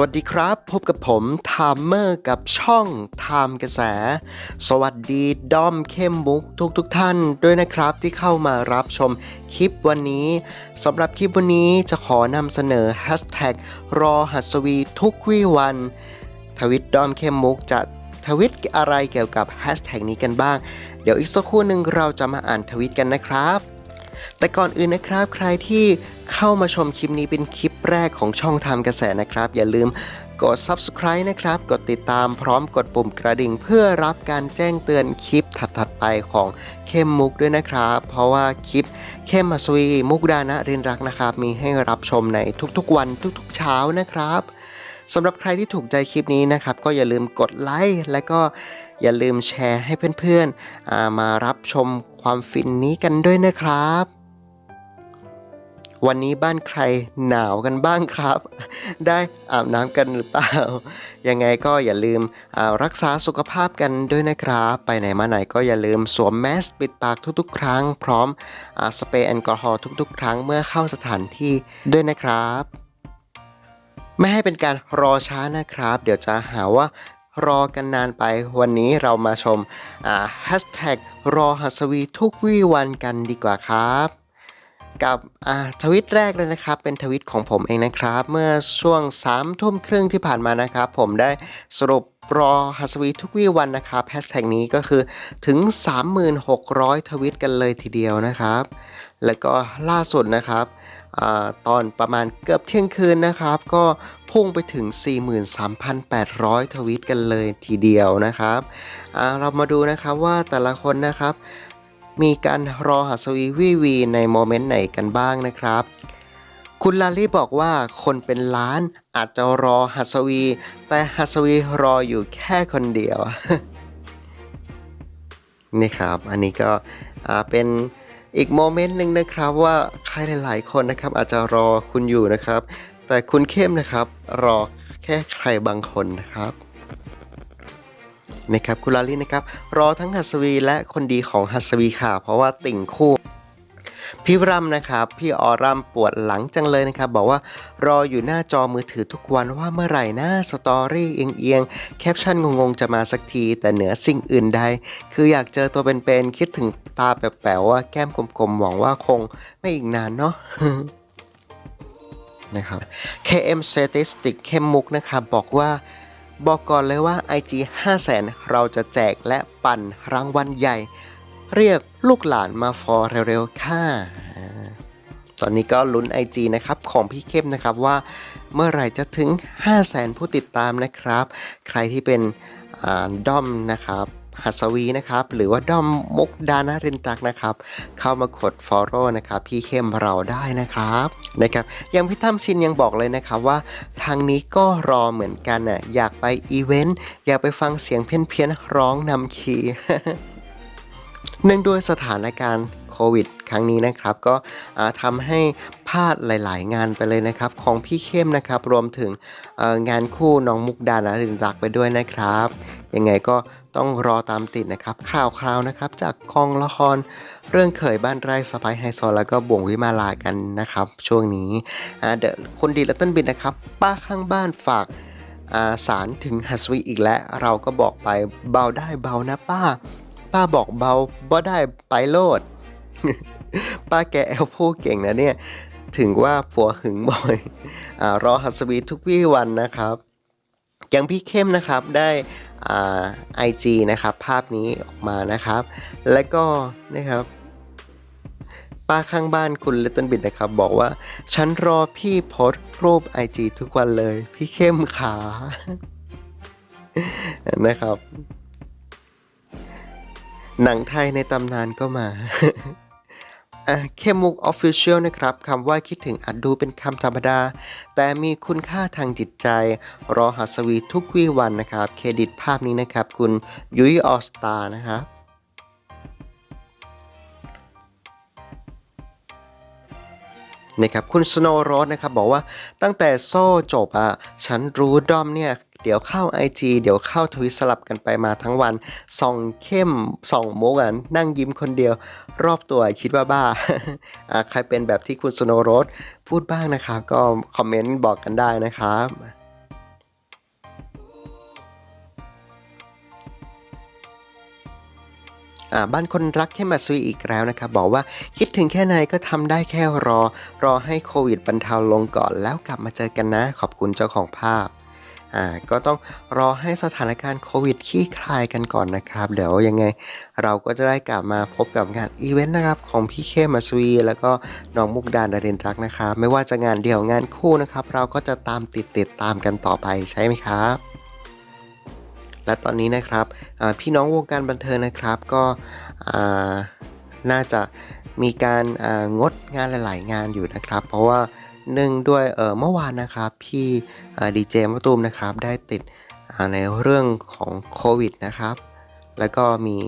วัสดีครับ พบกับผมไทามเมอร์กับช่องไทม์กระแส สวัสดีดอมเข้มมุกทุกทุกท่านด้วยนะครับที่เข้ามารับชมคลิปวันนี้สำหรับคลิปวันนี้จะขอนำเสนอ Hashtag รอหัสวีทุกวี่วัน ทวิตดอมเข้มมุกจะทวิตอะไรเกี่ยวกับแฮชแท็กนี้กันบ้าง เดี๋ยวอีกสักครู่หนึ่งเราจะมาอ่านทวิตกันนะครับ แต่ก่อนอื่นนะครับ ใครที่เข้ามาชมคลิปนี้เป็นคลิปแรกของช่องทำกระแสนะครับ อย่าลืมกด subscribe นะครับ กดติดตามพร้อมกดปุ่มกระดิ่ง เพื่อรับการแจ้งเตือนคลิปถัดๆไปของเข้มมุกด้วยนะครับ เพราะว่าคลิปเข้มมาสวีมุกดานะรียนรักนะครับ มีให้รับชมในทุกๆวันทุกๆเช้านะครับ สำหรับใครที่ถูกใจคลิปนี้นะครับ ก็อย่าลืมกดไลค์และก็อย่าลืมแชร์ให้เพื่อนๆอ่ามารับชมความฟินนี้กันด้วยนะครับ วันนี้บ้านใครหนาวกันบ้างครับ ได้อาบน้ำกันหรือเปล่า ยังไงก็อย่าลืมรักษาสุขภาพกันด้วยนะครับ ไปไหนมาไหนก็อย่าลืมสวมแมสปิดปากทุกๆ ครั้ง พร้อมอสเปรย์แอลกอฮอล์ทุกๆ ครั้งเมื่อเข้าสถานที่ด้วยนะครับ ไม่ให้เป็นการรอช้านะครับ เดี๋ยวจะหาว่ารอกันนานไปวันนี้เรามาชมแฮชแท็กรอหัสวีทุกวี่วันกันดีกว่าครับ กับอ่าทวิตแรกเลยนะครับ เป็นทวิตของผมเองนะครับ เมื่อช่วง3ามทุ่มครึ่งที่ผ่านมานะครับ ผมได้สรุปรอฮัสวีทุกวี่วันนะครับแฮชแท็กนี้ก็คือถึง 36,000 ทวิตกันเลยทีเดียวนะครับ แล้วก็ล่าสุดนะครับ ตอนประมาณเกือบเที่ยงคืนนะครับ ก็พุ่งไปถึง 43,800 ทวิตกันเลยทีเดียวนะครับเรามาดูนะครับว่าแต่ละคนนะครับ มีการรอหัสวีวีวีในโมเมนต์ไหนกันบ้างนะครับคุณลาลี่บอกว่าคนเป็นล้านอาจจะรอหัสวี แต่หัสวีรออยู่แค่คนเดียว นี่ครับ อันนี้ก็เป็น อีกโมเมนต์หนึ่งนะครับว่าใครหลาย ๆ คนนะครับอาจจะรอคุณอยู่นะครับ แต่คุณเข้มนะครับรอแค่ใครบางคนนะครับนะครับคุณลาลี่นะครับ รอทั้งหัสวีและคนดีของหัสวีค่ะ เพราะว่าติ่งคู่ พี่รำนะครับ พี่ออรัมปวดหลังจังเลยนะครับ บอกว่ารออยู่หน้าจอมือถือทุกวันว่าเมื่อไหร่น้าสตอรี่เอียงๆแคปชั่นงงๆจะมาสักที แต่เหนือสิ่งอื่นใด คืออยากเจอตัวเป็นๆคิดถึงตาแป๋วๆว่าแก้มกลมๆหวังว่าคงไม่อีกนานเนาะนะครับ KM Statistic เข้มมุกนะครับบอกว่าบอกก่อนเลยว่า IG 500,000 เราจะแจกและปั่นรางวัลใหญ่ เรียกลูกหลานมาฟอร์เร็วๆค่ะอ่าตอนนี้ก็ลุ้น IG นะครับ ของพี่เข้มนะครับว่าเมื่อไหร่จะถึง 500,000 ผู้ติดตามนะครับ ใครที่เป็นด้อมนะครับหัสวีนะครับ หรือว่าด้อมมุกดานารินตักนะครับ เข้ามากด follow นะครับ พี่เข้มเราได้นะครับนะครับยังพี่ตั้มชินยังบอกเลยนะครับว่าทางนี้ก็รอเหมือนกันน่ะอยากไปอีเวนต์อยากไปฟังเสียงเพี้ยนๆร้องนำคีย์ เนื่องด้วยสถานการณ์โควิด ครั้งนี้นะครับ ก็อ่าทำให้พลาดหลาย ๆ งานไปเลยนะครับ ของพี่เข้มนะครับ รวมถึงงานคู่น้องมุกดาและรินรักไปด้วยนะครับ ยังไงก็ต้องรอตามติดนะครับคราวๆนะครับ จากกองละครเรื่องเขยบ้านไร่สไปไฮโซแล้วก็บ่วงวิมาลากันนะครับ ช่วงนี้เดอะคนดีและต้นบินนะครับ ป้าข้างบ้านฝากสารถึงฮัสวีอีกแล้ว เราก็บอกไปเบาได้เบานะป้า ป้าบอกเบาบ่ได้ไปโลด ป้าแกแอลพูดเก่งนะเนี่ย ถึงว่าผัวหึงบ่อยอารอฮัสวีทุกวี่วันนะครับอย่างพี่เข้มนะครับได้ไอจีนะครับ ภาพนี้ออกมานะครับ และก็นะครับ ป้าข้างบ้านคุณเลตเติ้ลบิดนะครับ บอกว่า ฉันรอพี่โพสรูป IG ทุกวันเลย พี่เข้มขานะครับ หนังไทยในตำนานก็มาอะเข้มมุกออฟฟิเชียลนะครับคำว่าคิดถึงอาจดูเป็นคำธรรมดา แต่มีคุณค่าทางจิตใจ รอหัสวีทุกวี่วันนะครับ เครดิตภาพนี้นะครับ คุณยุ้ยออสตานะครับ นะครับคุณสโนโรสนะครับบอกว่าตั้งแต่โซ่จบอะฉันรู้ดอมเนี่ยเดี๋ยวเข้า IG เดี๋ยวเข้าทวิตสลับกันไปมาทั้งวันส่องเข้มส่องมุกันนั่งยิ้มคนเดียว รอบตัวคิดว่าบ้าใครเป็นแบบที่คุณสโนโรสพูดบ้างนะครับ ก็คอมเมนต์บอกกันได้นะครับ บ้านคนรักเข้มอัศวีอีกแล้วนะครับ บอกว่าคิดถึงแค่ไหนก็ทำได้แค่รอ รอให้โควิดบรรเทาลงก่อนแล้วกลับมาเจอกันนะ ขอบคุณเจ้าของภาพอ่าก็ต้องรอให้สถานการณ์โควิดคลี่คลายกันก่อนนะครับ เดี๋ยวยังไงเราก็จะได้กลับมาพบกับงานอีเวนต์นะครับของพี่เข้มอัศวีแล้วก็น้องมุกดาดารินรักนะครับ ไม่ว่าจะงานเดี่ยวงานคู่นะครับ เราก็จะตามติดติดตามกันต่อไปใช่ไหมครับ และตอนนี้นะครับพี่น้องวงการบันเทิงนะครับก็น่าจะมีการงดงานหลาย ๆ งานอยู่นะครับ เพราะว่าเนื่องด้วยเมื่อวานนะครับพี่ดีเจมะตูมนะครับได้ติดในเรื่องของโควิดนะครับ แล้วก็มี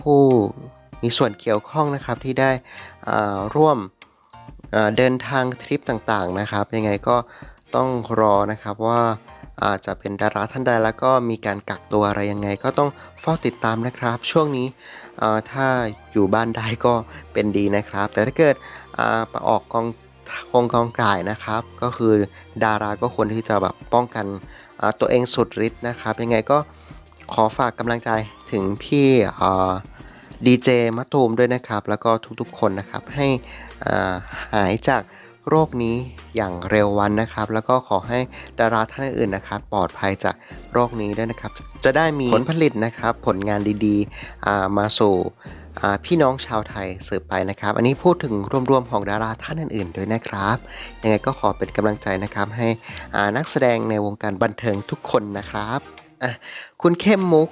ผู้มีส่วนเกี่ยวข้องนะครับที่ได้ร่วมเดินทางทริปต่าง ๆ นะครับ ยังไงก็ต้องรอนะครับว่า อาจจะเป็นดาราท่านใดแล้วก็มีการกักตัวอะไรยังไง ก็ต้องเฝ้าติดตามนะครับ ช่วงนี้ถ้าอยู่บ้านได้ก็เป็นดีนะครับ แต่ถ้าเกิดอ่าไปออกกองคงกองกายนะครับ ก็คือดาราก็ควรที่จะแบบป้องกันตัวเองสุดฤทธิ์นะครับ ยังไงก็ขอฝากกำลังใจถึงพี่ดีเจมะตูมด้วยนะครับ แล้วก็ทุกๆคนนะครับให้หายจาก โรคนี้อย่างเร็ววันนะครับ แล้วก็ขอให้ดาราท่านอื่นนะครับ ปลอดภัยจากโรคนี้ด้วยนะครับ จะได้มีผลผลิตนะครับ ผลงานดีๆมาสู่พี่น้องชาวไทยสืบไปนะครับ อันนี้พูดถึงรวมๆของดาราท่านอื่นๆด้วยนะครับ ยังไงก็ขอเป็นกำลังใจนะครับ ให้นักแสดงในวงการบันเทิงทุกคนนะครับคุณเข้มมุก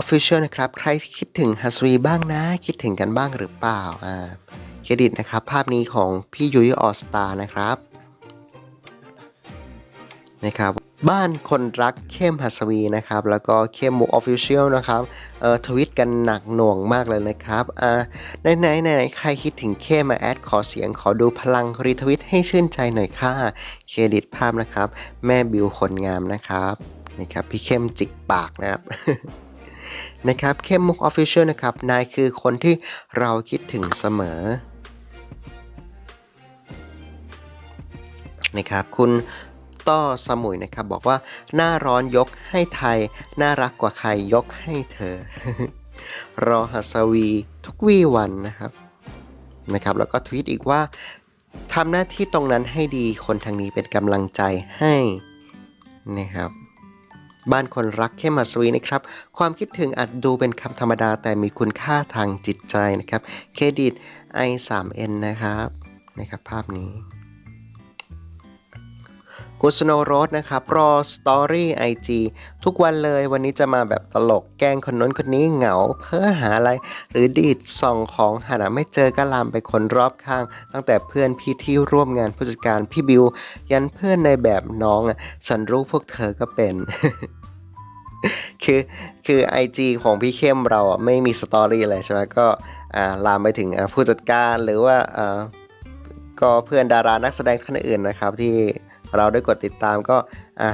Official นะครับ ใครคิดถึงฮัสวีบ้างนะ คิดถึงกันบ้างหรือเปล่าอ่า เครดิตนะครับ ภาพนี้ของพี่ยุ้ยออสตานะครับนะครับบ้านคนรักเข้มหัสวีนะครับ แล้วก็เข้มมุกออฟฟิเชียลนะครับเอ่อทวิตกันหนักหน่วงมากเลยนะครับอ่าไหนไหนไหนไหนใครคิดถึงเข้มมาแอดขอเสียงขอดูพลังรีทวิตให้ชื่นใจหน่อยค่ะเครดิตภาพนะครับ แม่บิวคนงามนะครับนะครับพี่เข้มจิกปากนะครับนะครับเข้มมุกออฟฟิเชียลนะครับนายคือคนที่เราคิดถึงเสมอ นะครับ คุณต้อสมุยนะครับบอกว่าหน้าร้อนยกให้ไทย น่ารักกว่าใครยกให้เธอ รอหัสวีทุกวี่วันนะครับนะครับ แล้วก็ทวีตอีกว่าทำหน้าที่ตรงนั้นให้ดีคนทางนี้เป็นกำลังใจให้นะครับบ้านคนรักเข้มหัสวีนะครับ ความคิดถึงอาจดูเป็นคำธรรมดาแต่มีคุณค่าทางจิตใจนะครับ เครดิต i3n นะครับ นะครับภาพนี้ กุสโนโรสนะครับรอสตอรี่ไอจีทุกวันเลยวันนี้จะมาแบบตลกแกล้งคนน้นคนนี้เหงา เพ้อหาอะไร หรือดีดส่องของหาไม่เจอก็ลามไปคนรอบข้าง ตั้งแต่เพื่อนพี่ที่ร่วมงานผู้จัดการพี่บิว ยันเพื่อนในแบบน้องอะฉันรู้พวกเธอก็เป็นคือคือ IG ของพี่เข้มเราอะไม่มีสตอรี่อะไรใช่ไหมก็อ่าลามไปถึงอ่าผู้จัดการหรือว่าอ่าก็เพื่อนดารานักแสดงท่านอื่นนะครับที่ เราได้กดติดตามก็อ่า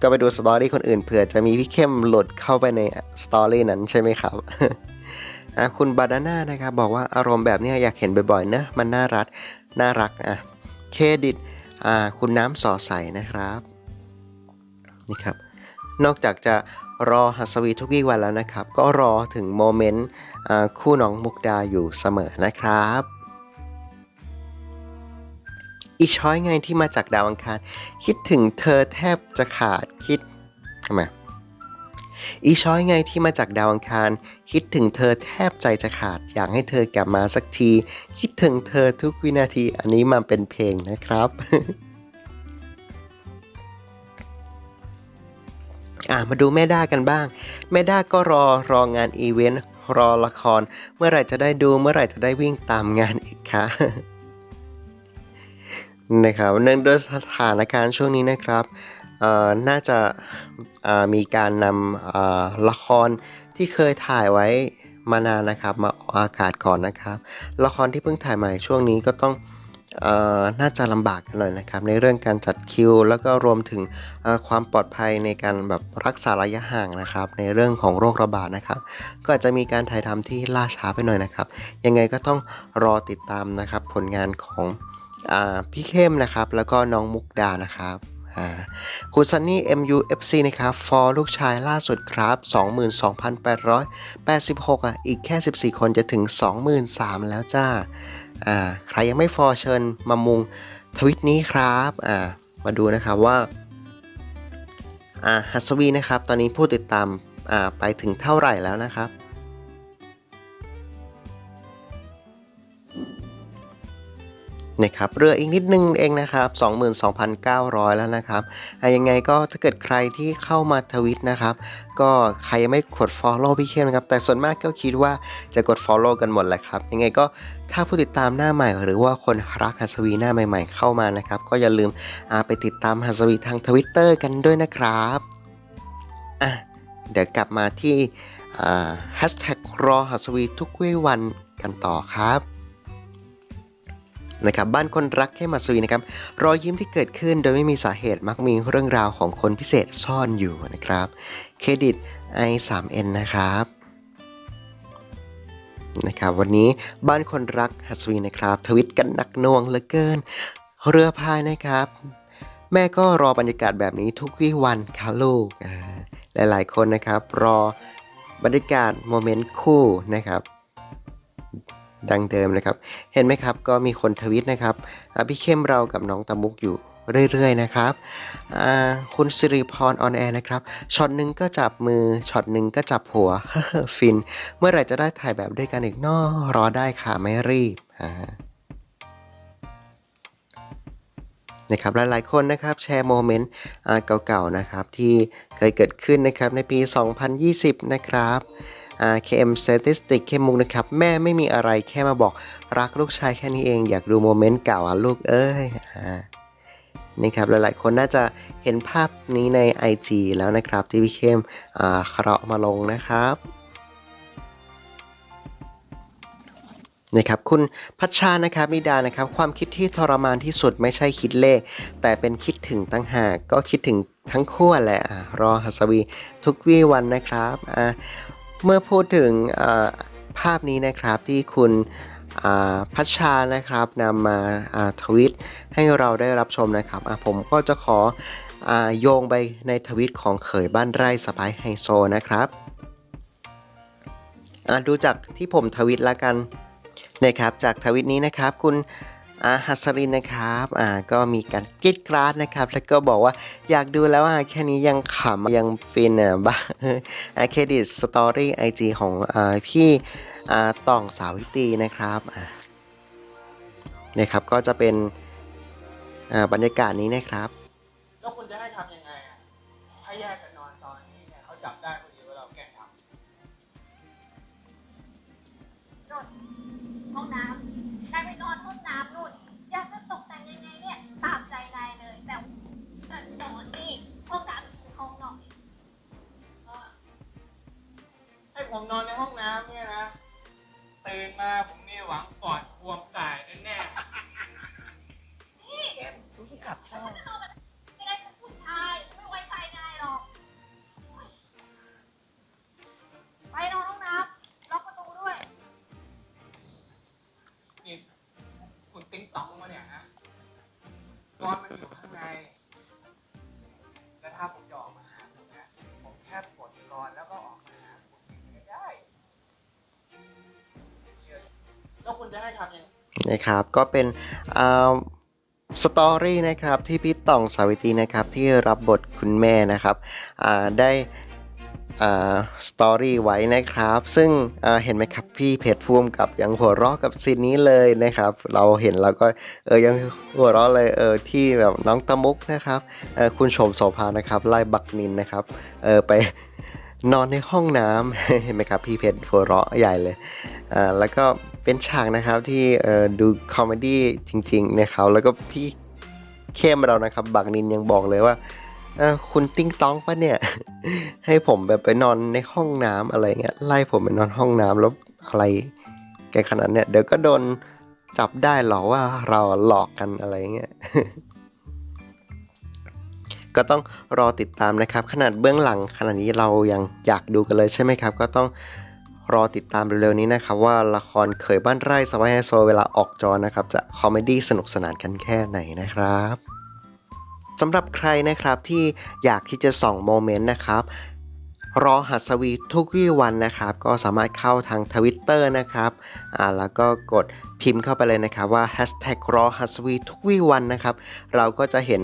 ก็ไปดูสตอรี่คนอื่นเผื่อจะมีพี่เข้มหลุดเข้าไปในสตอรี่นั้นใช่ไหมครับอะคุณบานาน่านะครับบอกว่าอารมณ์แบบนี้อยากเห็นบ่อยๆนะมันน่ารักน่ารักอะเครดิตอ่าคุณน้ำสอใสนะครับนี่ครับ นอกจากจะรอหัสวีทุกวี่วันแล้วนะครับ ก็รอถึงโมเมนต์คู่น้องมุกดาอยู่เสมอนะครับ อีช้อยไงที่มาจากดาวอังคาร คิดถึงเธอแทบจะขาดคิดทำไมอีช้อยไงที่มาจากดาวอังคาร คิดถึงเธอแทบใจจะขาด อยากให้เธอกลับมาสักที คิดถึงเธอทุกวินาทีอันนี้มาเป็นเพลงนะครับอะมาดูแม่ด้ากันบ้าง แม่ด้าก็รอรองานอีเวนต์รอละคร เมื่อไหร่จะได้ดูเมื่อไหร่จะได้วิ่งตามงานอีกคะ นะครับเนื่องด้วยสถานการณ์ช่วงนี้นะครับน่าจะมีการนำละครที่เคยถ่ายไว้มานานนะครับ มาออกอากาศก่อนนะครับ ละครที่เพิ่งถ่ายใหม่ช่วงนี้ก็ต้องอน่าจะลำบากกันหน่อยนะครับ ในเรื่องการจัดคิว แล้วก็รวมถึงความปลอดภัยในการแบบรักษาระยะห่างนะครับ ในเรื่องของโรคระบาดนะครับ ก็อาจจะมีการถ่ายทำที่ล่าช้าไปหน่อยนะครับ ยังไงก็ต้องรอติดตามนะครับ ผลงานของ พี่เข้มนะครับ แล้วก็น้องมุกดานะครับคุณซันนี่ MUFC นะครับ ฟอร์ลูกชายล่าสุดครับ 22,886 อะ อีกแค่ 14 คนจะถึง 23,000 แล้วจ้า อ่า ใครยังไม่ฟอร์เชิญมามุงทวิตนี้ครับ อ่า มาดูนะครับว่า อ่าฮัสวีนะครับ ตอนนี้ผู้ติดตาม อ่า ไปถึงเท่าไหร่แล้วนะครับ นะครับเรืออีกนิดนึงเองนะครับ 22,900 แล้วนะครับยังไงก็ถ้าเกิดใครที่เข้ามาทวิตนะครับ ก็ใครยังไม่กด follow พี่เข้มนะครับ แต่ส่วนมากก็คิดว่าจะกด follow กันหมดแหละครับ ยังไงก็ถ้าผู้ติดตามหน้าใหม่ หรือว่าคนรักฮัสวีหน้าใหม่ ๆ เข้ามานะครับ ก็อย่าลืมอาไปติดตามฮัสวีทางทวิตเตอร์กันด้วยนะครับอะเดี๋ยวกลับมาที่แฮชแท็กรอฮัสวีทุกวีวันกันต่อครับ นะครับบ้านคนรักแค่มาซุยนะครับรอยยิ้มที่เกิดขึ้นโดยไม่มีสาเหตุมักมีเรื่องราวของคนพิเศษซ่อนอยู่นะครับเครดิต i3n นะครับนะครับวันนี้บ้านคนรักฮัสวีนะครับ ทวิตกันหนักหน่วงเหลือเกิน เรือพายนะครับ แม่ก็รอบรรยากาศแบบนี้ทุกวี่วันค่ะลูกอ่าหลายๆคนนะครับ รอบรรยากาศโมเมนต์คู่นะครับ ดังเดิมนะครับ เห็นไหมครับ ก็มีคนทวิตนะครับอะพี่เข้มเรากับน้องตะมุกอยู่เรื่อยๆนะครับอ่าคุณสิริพรออนแอร์นะครับ ช็อตหนึ่งก็จับมือ ช็อตหนึ่งก็จับหัว ฟิน เมื่อไหร่จะได้ถ่ายแบบด้วยกันอีกนอรอได้ค่ะไม่รีบอ่านะครับหลายๆคนนะครับแชร์โมเมนต์เก่าๆนะครับที่เคยเกิดขึ้นนะครับในปี 2020 นะครับ อ่า KM Statistic เคมุกนะครับ แม่ไม่มีอะไรแค่มาบอกรักลูกชายแค่นี้เองอยากดูโมเมนต์เก่าอะลูกเอ้ยอนี่ครับหลายๆคนน่าจะเห็นภาพนี้ใน IG แล้วนะครับที่พี่เข้มอ่าเคราะมาลงนะครับนะครับคุณพัชชานะครับนิดานะครับ ความคิดที่ทรมานที่สุดไม่ใช่คิดเลข แต่เป็นคิดถึงตั้งหากก็คิดถึงทั้งคู่แหละรอฮัสวีทุกวี่วันนะครับ เมื่อพูดถึงภาพนี้นะครับที่คุณพัชชานะครับนำมาาทวิตให้เราได้รับชมนะครับผมก็จะขออโยงไปในทวิตของเขยบ้านไร่สไปายไฮโซนะครับดูจากที่ผมทวิตละกันนะครับจากทวิตนี้นะครับคุณ อาฮัสรินนะครับอ่าก็มีการกรีดกราดนะครับ แล้วก็บอกว่าอยากดูแล้วอะแค่นี้ยังขำยังฟินอะบ้าอ่าเครดิตสตอรี่ไอจีของอาพี่อ่าต่องสาวิตรีนะครับอ่านะครับก็จะเป็นอ่าบรรยากาศนี้นะครับแล้วคุณจะให้ทำยังไงอะให้แยก ก้อนมันอยู่ข้างใน แล้วถ้าผมจะออกมาหาคุณนะผมแค่ปลดก้อนแล้วก็ออกมาหาคุณก็ได้แล้วคุณจะให้ทำยังไงนะครับ ก็เป็นอ่าสตอรี่นะครับที่พี่ต่องสาวิตีนะครับที่รับบทคุณแม่นะครับอ่าได้ สตอรี่ไว้นะครับ ซึ่งอ่าเห็นไหมครับพี่เพจฟูมกับยังหัวเราะกับซีนนี้เลยนะครับ เราเห็นเราก็เออยังหัวเราะเลยเออที่แบบน้องตะมุกนะครับเอคุณชมโสภานะครับไล่บักนินนะครับเออไปนอนในห้องน้ำเห็นไหมครับพี่เพจหัวเราะใหญ่เลยอ่าแล้วก็เป็นฉากนะครับที่เออดูคอมเมดี้จริงๆนะครับแล้วก็พี่เข้มเรานะครับบักนินยังบอกเลยว่า เออคุณติ้งต้องปะเนี่ย ให้ผมแบบไปนอนในห้องน้ำอะไรเงี้ยไล่ผมไปนอนห้องน้ำแล้วอะไรแกขนาดเนี้ยเดี๋ยวก็โดนจับได้หรอว่าเราหลอกกันอะไรเงี้ยก็ต้องรอติดตามนะครับ ขนาดเบื้องหลังขนาดนี้เรายังอยากดูกันเลยใช่ไหมครับ ก็ต้องรอติดตามเร็วๆนี้นะครับ ว่าละครเขยบ้านไร่สวายไฮโซเวลาออกจอนะครับ จะคอมเมดี้สนุกสนานกันแค่ไหนนะครับ สำหรับใครนะครับที่อยากที่จะส่องโมเมนต์นะครับรอหัสวีทุกวี่วันนะครับ ก็สามารถเข้าทางทวิตเตอร์นะครับอ่าแล้วก็กดพิมพ์เข้าไปเลยนะครับว่า hashtag รอหัสวีทุกวี่วันนะครับ เราก็จะเห็น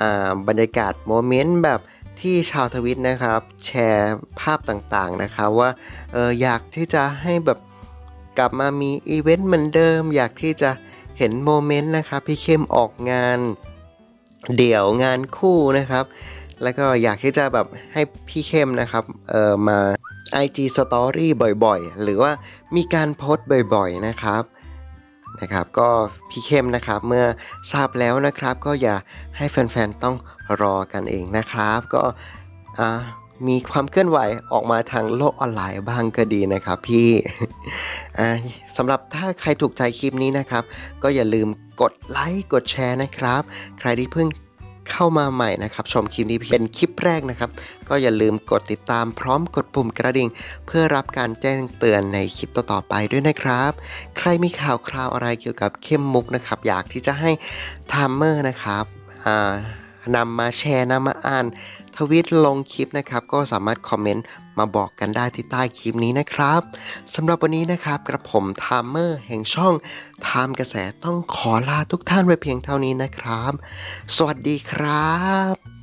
อ่าบรรยากาศโมเมนต์แบบที่ชาวทวิตนะครับ แชร์ภาพต่างๆนะครับ ว่าเอออยากที่จะให้แบบกลับมามีอีเวนต์เหมือนเดิม อยากที่จะเห็นโมเมนต์นะครับพี่เข้มออกงาน เดี่ยวงานคู่นะครับ แล้วก็อยากที่จะแบบให้พี่เข้มนะครับเออมา IG Story บ่อยๆ หรือว่ามีการโพสต์บ่อยๆนะครับนะครับ ก็พี่เข้มนะครับเมื่อทราบแล้วนะครับ ก็อย่าให้แฟนๆต้องรอกันเองนะครับ ก็มีความเคลื่อนไหวออกมาทางโลกออนไลน์บ้างก็ดีนะครับพี่สำหรับถ้าใครถูกใจคลิปนี้นะครับ ก็อย่าลืม กดไลค์กดแชร์นะครับ ใครที่เพิ่งเข้ามาใหม่นะครับ ชมคลิปนี้เป็นคลิปแรกนะครับ ก็อย่าลืมกดติดตามพร้อมกดปุ่มกระดิ่ง เพื่อรับการแจ้งเตือนในคลิปต่อๆไปด้วยนะครับ ใครมีข่าวคราวอะไรเกี่ยวกับเข้มมุกนะครับ อยากที่จะให้ไทม์เมอร์นะครับนำมาแชร์นำมาอ่าน ทวิตลงคลิปนะครับ ก็สามารถคอมเมนต์ มาบอกกันได้ที่ใต้คลิปนี้นะครับสำหรับวันนี้นะครับกระผมไทม์เมอร์แห่งช่องไทม์กระแสต้องขอลาทุกท่านไว้เพียงเท่านี้นะครับ สวัสดีครับ